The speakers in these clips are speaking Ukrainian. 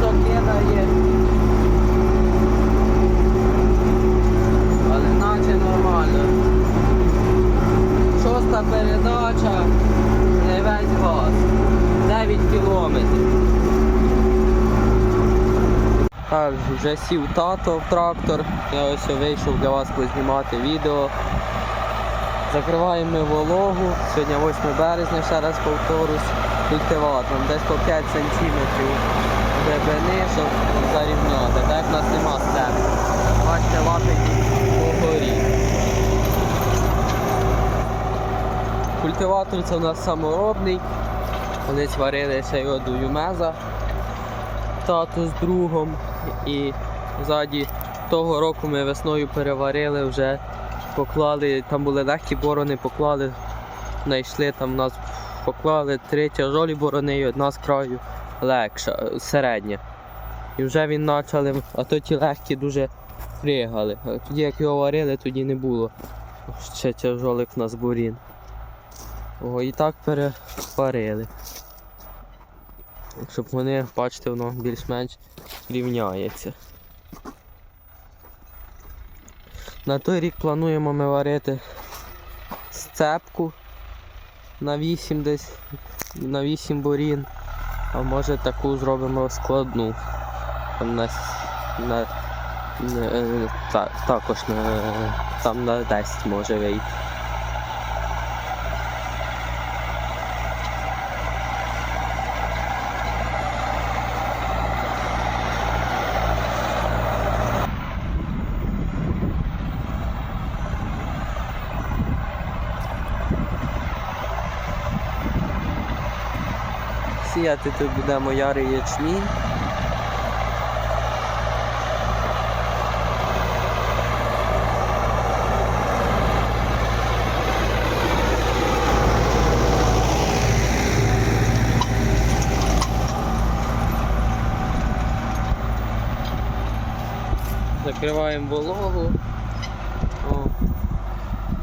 то кидає. Але наче нормально. Шоста передача, не весь газ. 9 кілометрів. Так, вже сів тато в трактор. Я ось вийшов для вас познімати відео. Закриваємо вологу. Сьогодні 8 березня, ще раз повторюсь, культиватором. Десь по 5 сантиметрів глибини, щоб зарівняти. Так в нас нема сцени. Бачите, лапики погорі. Культиватор це у нас саморобний. Колись варили ще його до юмеза. Тато з другом. І ззаді того року ми весною переварили вже поклали, там були легкі борони, поклали, знайшли там нас поклали три тяжолі борони і одна з краю легша, середня. І вже він почали, а то ті легкі дуже пригали. А Тоді як його варили, тоді не було ще тяжолих у нас бурін. О, і так переварили. Щоб вони, бачите, воно більш-менш рівняється. На той рік плануємо ми варити сцепку на 8 десь, на 8 борін, а може таку зробимо складну. Там на, на, на е, та, також на, там на 10 може вийти. Сіяти тут будемо ярий ячмінь. Закриваємо вологу. О,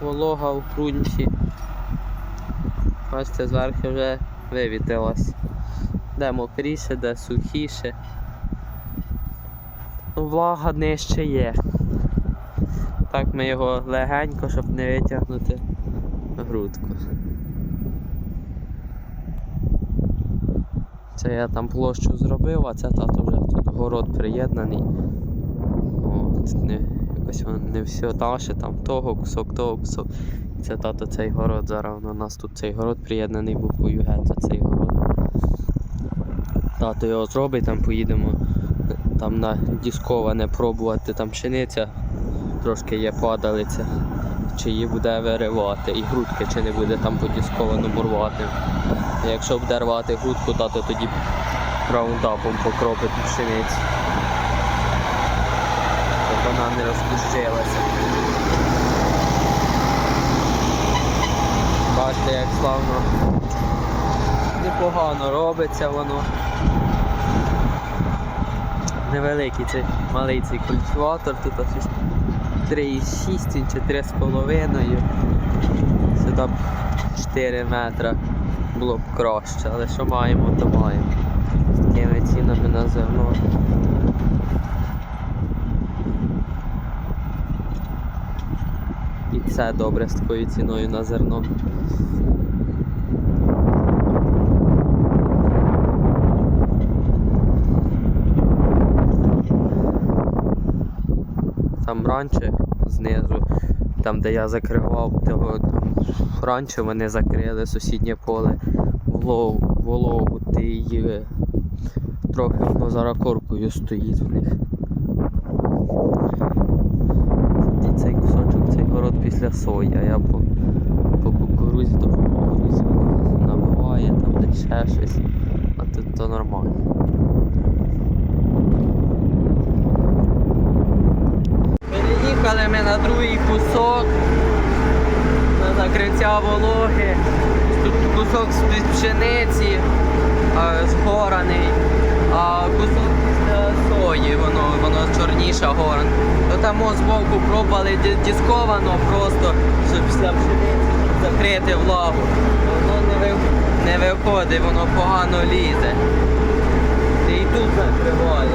волога в ґрунті. Бачите, зверху вже вивітрилась. Де мокріше, де сухіше. Ну, влага нижче є. Так ми його легенько, щоб не витягнути грудку. Це я там площу зробив, а це тато вже тут город приєднаний. От, не, якось не все наше, там того кусок, того кусок. Це тато цей город зараз у нас тут цей город приєднаний буквою Г, це цей город. Тато його зробить, там поїдемо там на дісковане пробувати, там пшениця трошки є падалиця, чи її буде виривати, і грудки чи не буде там по діскованому рвати. Якщо буде рвати грудку, тато тоді раундапом покропить пшеницю. Щоб вона не розпущилася. Бачите, як славно непогано робиться воно. Невеликий цей малий цей культиватор, тут ось 3,6 чи 3,5. Сюди б 4 метра було б краще, але що маємо, то маємо. З такими цінами на зерно. І це добре з такою ціною на зерно. Там раніше знизу, там де я закривав, того, там, раніше вони закрили сусіднє поле вологу, вологу ти Трохи воно зараз коркою стоїть в них. І цей кусочок, цей город після сої, а я по, по кукурузі, то по кукурузі набиває, там де ще щось, а тут то нормально. Переїхали ми на другий кусок на закриття вологи. Тут кусок з-під пшениці згораний, а кусок після сої, воно, воно чорніша горан. То там збоку пробували ді- дісковано просто, щоб після пшениці закрити влагу. Воно не виходить, воно погано лізе. І тут закриває.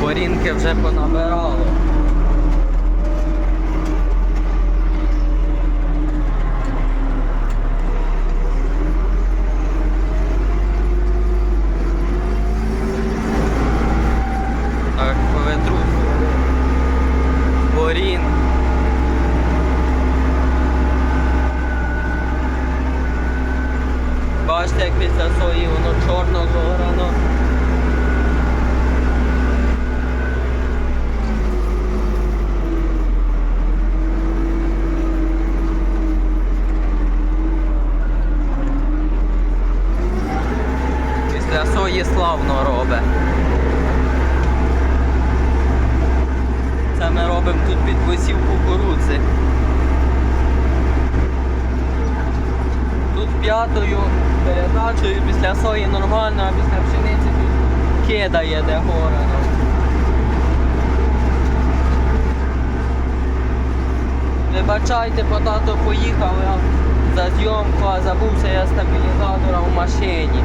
Борінки вже понабирало. Так, поветру. Борін. Бачите, як після сої воно чорно зограно. Після сої славно робить. Це ми робимо тут під висів кукурудзи. Тут п'ятою передачею після сої нормально, а після пшениці кидає де гора. Вибачайте, по тато поїхав за зйомку, а забувся я стабілізатора в машині.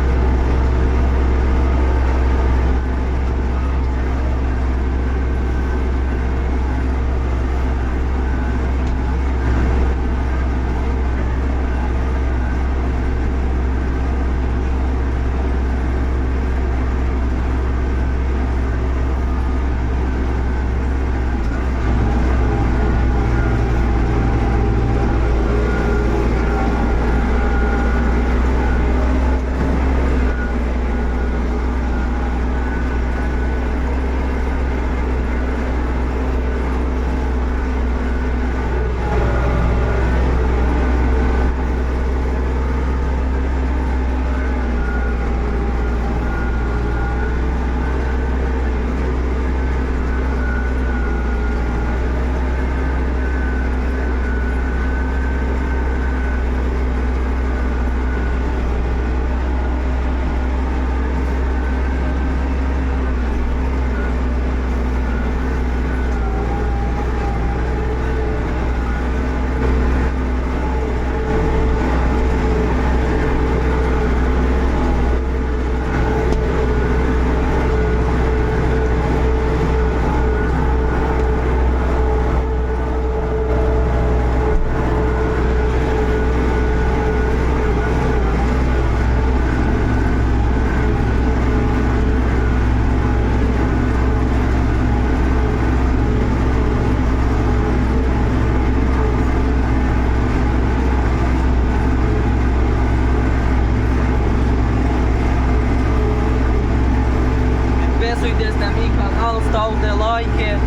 лайки,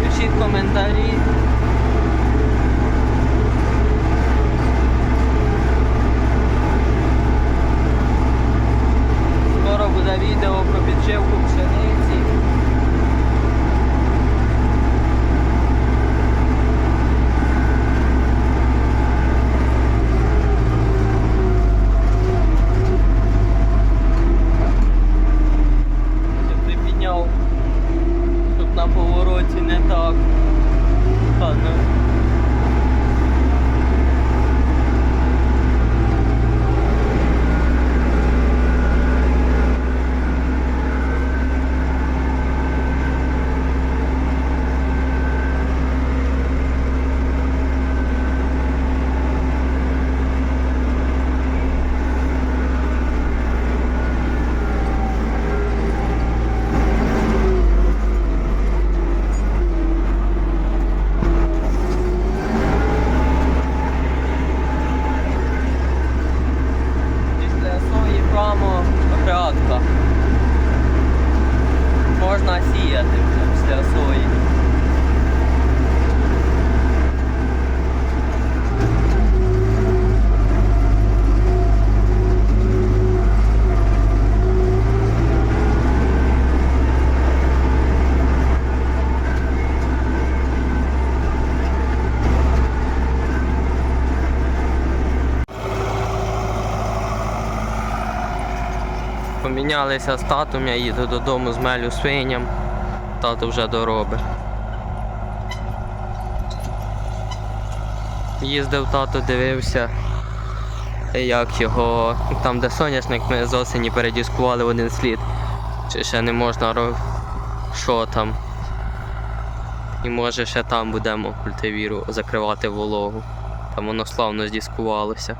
пишіть коментарі. Скоро буде відео про підживку пшениці. Помінялися з татом, я їду додому з мелю свиням. Тато вже доробить. Їздив тато, дивився, як його. Там, де соняшник, ми з осені передіскували в один слід. Чи ще не можна що там. І може ще там будемо культивіру закривати вологу. Там воно славно здіскувалося.